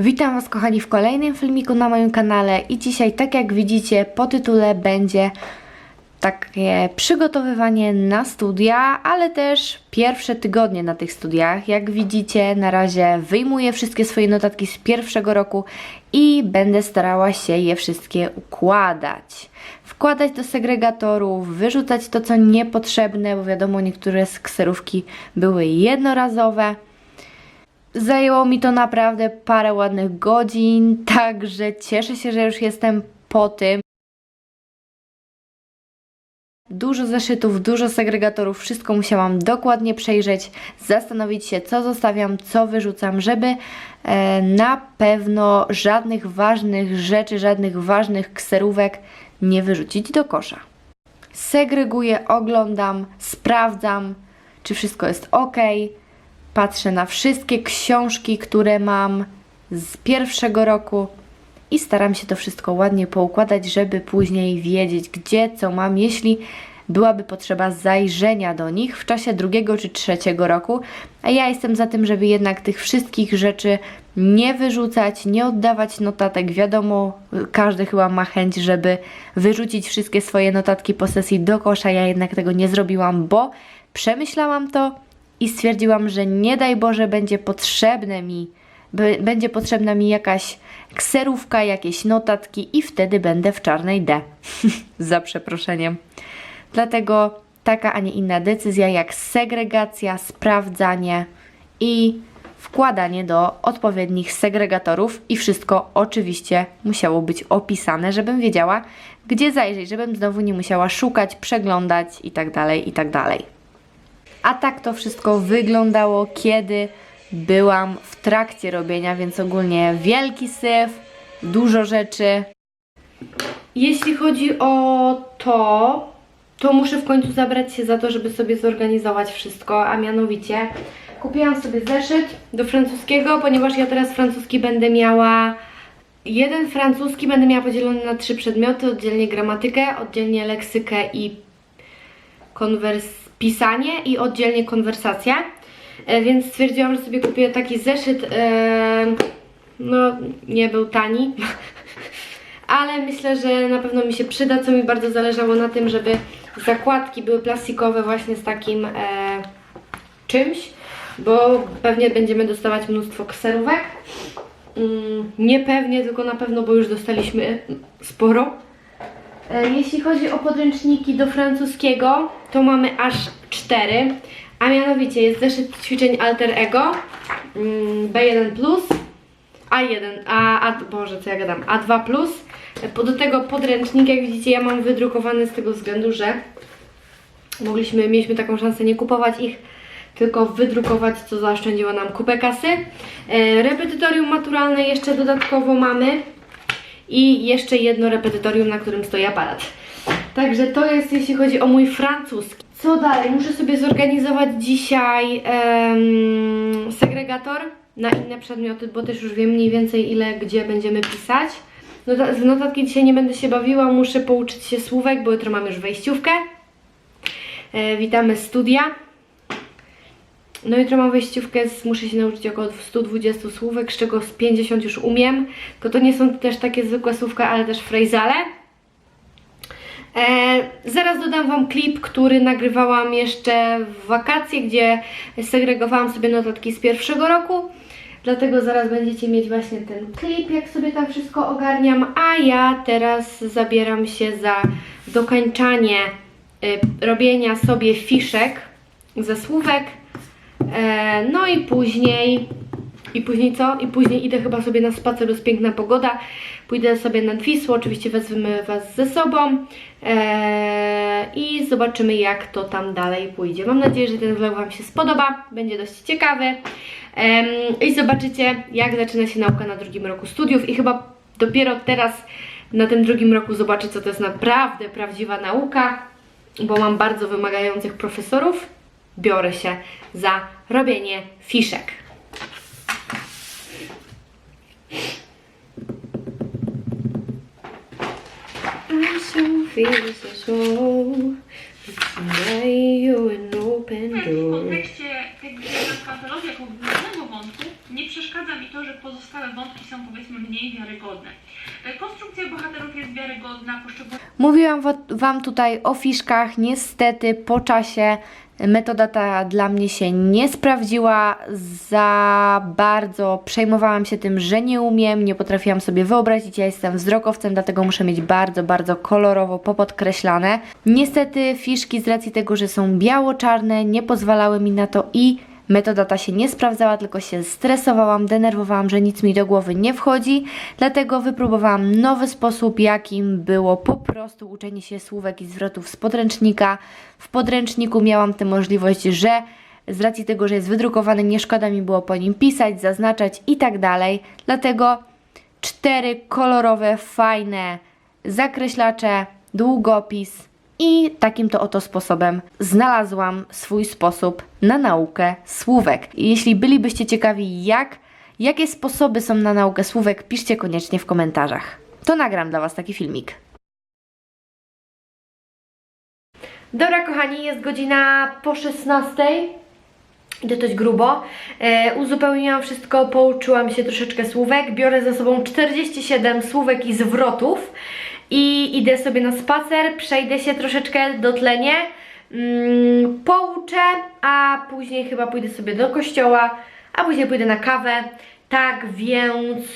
Witam Was kochani w kolejnym filmiku na moim kanale i dzisiaj tak jak widzicie po tytule będzie takie przygotowywanie na studia, ale też pierwsze tygodnie na tych studiach. Jak widzicie na razie wyjmuję wszystkie swoje notatki z pierwszego roku i będę starała się je wszystkie układać. Wkładać do segregatorów, wyrzucać to co niepotrzebne, bo wiadomo niektóre z kserówki były jednorazowe. Zajęło mi to naprawdę parę ładnych godzin, także cieszę się, że już jestem po tym. Dużo zeszytów, dużo segregatorów, wszystko musiałam dokładnie przejrzeć, zastanowić się, co zostawiam, co wyrzucam, żeby e, na pewno żadnych ważnych rzeczy, żadnych ważnych kserówek nie wyrzucić do kosza. Segreguję, oglądam, sprawdzam, czy wszystko jest ok. Patrzę na wszystkie książki, które mam z pierwszego roku i staram się to wszystko ładnie poukładać, żeby później wiedzieć, gdzie co mam, jeśli byłaby potrzeba zajrzenia do nich w czasie drugiego czy trzeciego roku. A ja jestem za tym, żeby jednak tych wszystkich rzeczy nie wyrzucać, nie oddawać notatek. Wiadomo, każdy chyba ma chęć, żeby wyrzucić wszystkie swoje notatki po sesji do kosza. Ja jednak tego nie zrobiłam, bo przemyślałam to i stwierdziłam, że nie daj Boże będzie potrzebne mi, będzie potrzebna mi jakaś kserówka, jakieś notatki i wtedy będę w czarnej D. Za przeproszeniem. Dlatego taka, a nie inna decyzja jak segregacja, sprawdzanie i wkładanie do odpowiednich segregatorów i wszystko oczywiście musiało być opisane, żebym wiedziała, gdzie zajrzeć, żebym znowu nie musiała szukać, przeglądać i tak dalej, i tak dalej. A tak to wszystko wyglądało, kiedy byłam w trakcie robienia, więc ogólnie wielki syf, dużo rzeczy. Jeśli chodzi o to, to muszę w końcu zabrać się za to, żeby sobie zorganizować wszystko, a mianowicie kupiłam sobie zeszyt do francuskiego, ponieważ ja teraz francuski będę miała jeden francuski będę miała podzielony na trzy przedmioty, oddzielnie gramatykę, oddzielnie leksykę i konwers pisanie i oddzielnie konwersacja. E, więc stwierdziłam, że sobie kupię taki zeszyt. E, no, nie był tani, ale myślę, że na pewno mi się przyda. Co mi bardzo zależało na tym, żeby zakładki były plastikowe, właśnie z takim e, czymś, bo pewnie będziemy dostawać mnóstwo kserówek. Mm, nie pewnie, tylko na pewno, bo już dostaliśmy sporo. E, Jeśli chodzi o podręczniki do francuskiego, to mamy aż cztery, a mianowicie jest zeszyt ćwiczeń Alter Ego mm, B1+, A1, A, A, Boże, co ja gadam, A2+. E, Do tego podręcznik, jak widzicie, ja mam wydrukowany z tego względu, że mogliśmy, mieliśmy taką szansę nie kupować ich, tylko wydrukować, co zaoszczędziło nam kupę kasy. E, Repetytorium maturalne jeszcze dodatkowo mamy i jeszcze jedno repetytorium, na którym stoi aparat. Także to jest jeśli chodzi o mój francuski. Co dalej? Muszę sobie zorganizować dzisiaj em, segregator na inne przedmioty, bo też już wiem mniej więcej ile gdzie będziemy pisać. Nota- w notatki dzisiaj nie będę się bawiła, muszę pouczyć się słówek, bo jutro mam już wejściówkę. E, witamy studia. No jutro mam wejściówkę, z, muszę się nauczyć około 120 słówek, z czego z 50 już umiem. Tylko to nie są też takie zwykłe słówka, ale też frejzale. E, zaraz dodam Wam klip, który nagrywałam jeszcze w wakacje, gdzie segregowałam sobie notatki z pierwszego roku. Dlatego zaraz będziecie mieć właśnie ten klip, jak sobie tam wszystko ogarniam. A ja teraz zabieram się za dokańczanie y, robienia sobie fiszek ze słówek. E, no i później, i później co? I później idę chyba sobie na spacer, jest piękna pogoda. Pójdę sobie nad Wisłą, oczywiście wezmę Was ze sobą e, i zobaczymy jak to tam dalej pójdzie. Mam nadzieję, że ten vlog Wam się spodoba, będzie dość ciekawy Em, i zobaczycie jak zaczyna się nauka na drugim roku studiów i chyba dopiero teraz na tym drugim roku zobaczę co to jest naprawdę prawdziwa nauka, bo mam bardzo wymagających profesorów biorę się za robienie fiszek. I so feel so slow. Between you and open W door. kontekście tego, że na przykład jako głównego wątku nie przeszkadza mi to, że pozostałe wątki są powiedzmy mniej wiarygodne. E, Konstrukcja bohaterów jest wiarygodna, poszczególne Mówiłam wa- Wam tutaj o fiszkach. Niestety po czasie metoda ta dla mnie się nie sprawdziła. Za bardzo przejmowałam się tym, że nie umiem, nie potrafiłam sobie wyobrazić. Ja jestem wzrokowcem, dlatego muszę mieć bardzo, bardzo kolorowo popodkreślane. Niestety fiszki z racji tego, że są biało-czarne, nie pozwalały mi na to i Metoda ta się nie sprawdzała, tylko się stresowałam, denerwowałam, że nic mi do głowy nie wchodzi. Dlatego wypróbowałam nowy sposób, jakim było po prostu uczenie się słówek i zwrotów z podręcznika. W podręczniku miałam tę możliwość, że z racji tego, że jest wydrukowany, nie szkoda mi było po nim pisać, zaznaczać i tak dalej. Dlatego cztery kolorowe, fajne zakreślacze, długopis i takim to oto sposobem znalazłam swój sposób na naukę słówek. Jeśli bylibyście ciekawi, jak, jakie sposoby są na naukę słówek, piszcie koniecznie w komentarzach. To nagram dla Was taki filmik. Dobra, kochani, jest godzina po 16. Idę dość grubo. E, uzupełniłam wszystko, pouczyłam się troszeczkę słówek. Biorę ze sobą 47 słówek i zwrotów i idę sobie na spacer, przejdę się troszeczkę, dotlenię, mm, pouczę, a później chyba pójdę sobie do kościoła, a później pójdę na kawę. Tak więc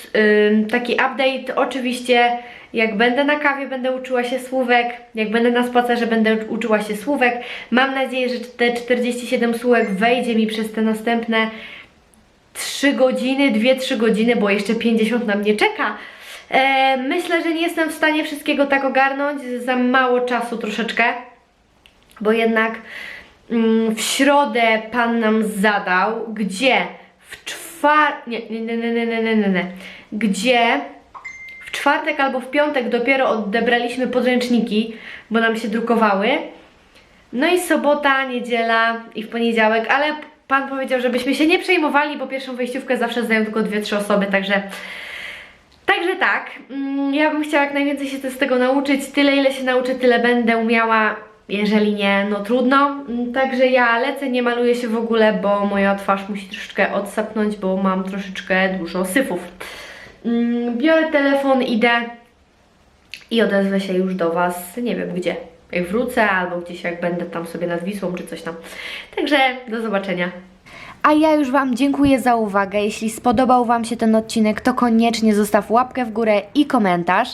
ym, taki update oczywiście jak będę na kawie będę uczyła się słówek, jak będę na spacerze będę uczyła się słówek. Mam nadzieję, że te 47 słówek wejdzie mi przez te następne 3 godziny, 2-3 godziny, bo jeszcze 50 na mnie czeka. E, myślę, że nie jestem w stanie wszystkiego tak ogarnąć, za mało czasu troszeczkę, bo jednak mm, w środę Pan nam zadał, gdzie w czwar... Nie, nie, nie, nie, nie, nie, nie, nie. Gdzie w czwartek albo w piątek dopiero odebraliśmy podręczniki, bo nam się drukowały. No i sobota, niedziela i w poniedziałek, ale pan powiedział, żebyśmy się nie przejmowali, bo pierwszą wejściówkę zawsze zdają tylko dwie, trzy osoby, także Także tak, mm, ja bym chciała jak najwięcej się z tego nauczyć. Tyle ile się nauczę, tyle będę umiała. Jeżeli nie, no trudno. Mm, Także ja lecę, nie maluję się w ogóle, bo moja twarz musi troszeczkę odsapnąć, bo mam troszeczkę dużo syfów. Mm, Biorę telefon, idę i odezwę się już do Was, nie wiem gdzie. Jak wrócę, albo gdzieś jak będę tam sobie nad Wisłą, czy coś tam. Także do zobaczenia. A ja już Wam dziękuję za uwagę. Jeśli spodobał Wam się ten odcinek, to koniecznie zostaw łapkę w górę i komentarz.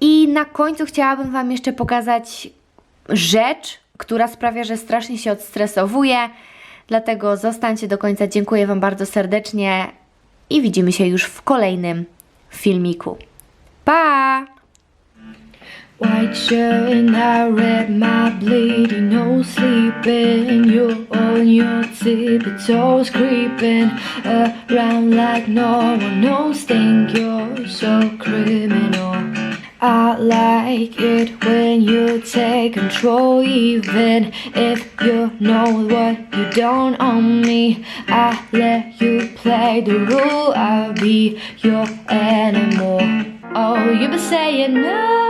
I na końcu chciałabym Wam jeszcze pokazać rzecz, która sprawia, że strasznie się odstresowuję. Dlatego zostańcie do końca. Dziękuję Wam bardzo serdecznie i widzimy się już w kolejnym filmiku. Pa! White shirt and I read my bleeding, no sleeping. You on your tippy toes, creeping around like no one knows. Think you're so criminal. I like it when you take control, even if you know what you don't own me. I let you play the rule, I'll be your animal. Oh, you've been saying no,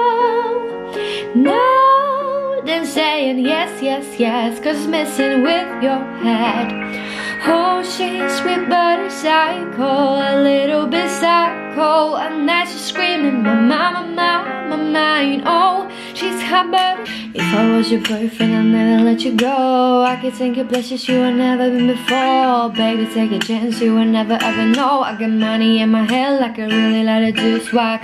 no, then saying yes, yes, yes, cause messing with your head. Oh, she's sweet but a psycho, a little bit psycho, and that's just screaming, my mama, my, my mind. Oh, she's hot but if I was your boyfriend, I'd never let you go. I could think of places you had never been before. Baby, take a chance, you will never ever know. I got money in my head like I really like to do swag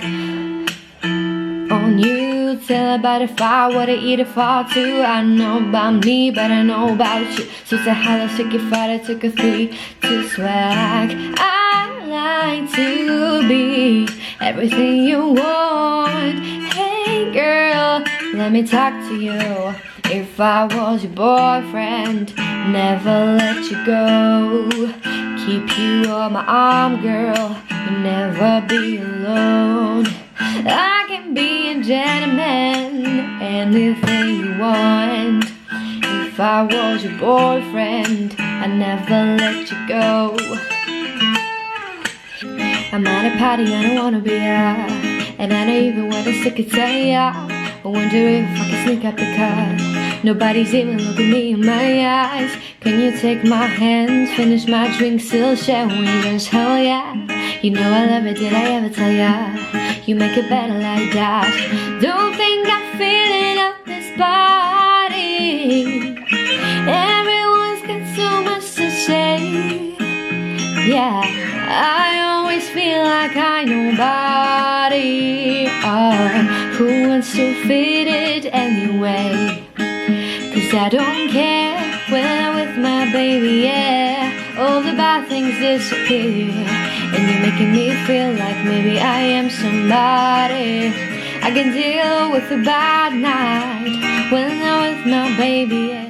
on you. Tell about if I were to eat a fall too. I know about me, but I know about you. So say hello, sick if I took a three to swag. I like to be everything you want. Hey girl, let me talk to you. If I was your boyfriend, never let you go. Keep you on my arm, girl, and never be alone. I can be a gentleman, anything you want. If I was your boyfriend, I'd never let you go. I'm at a party I don't wanna be at, and I don't even wanna stick it ya. I wonder if I can sneak out the car. Nobody's even looking me in my eyes. Can you take my hands, finish my drink, still share wings? Hell yeah. You know I love it, did I ever tell ya? You make it better like that. Don't think I'm feeling up this body. Everyone's got so much to say. Yeah, I always feel like I nobody. Oh, who wants to fit it anyway? Cause I don't care when I'm with my baby, yeah. All the bad things disappear. And you're making me feel like maybe I am somebody. I can deal with a bad night when I'm with my baby.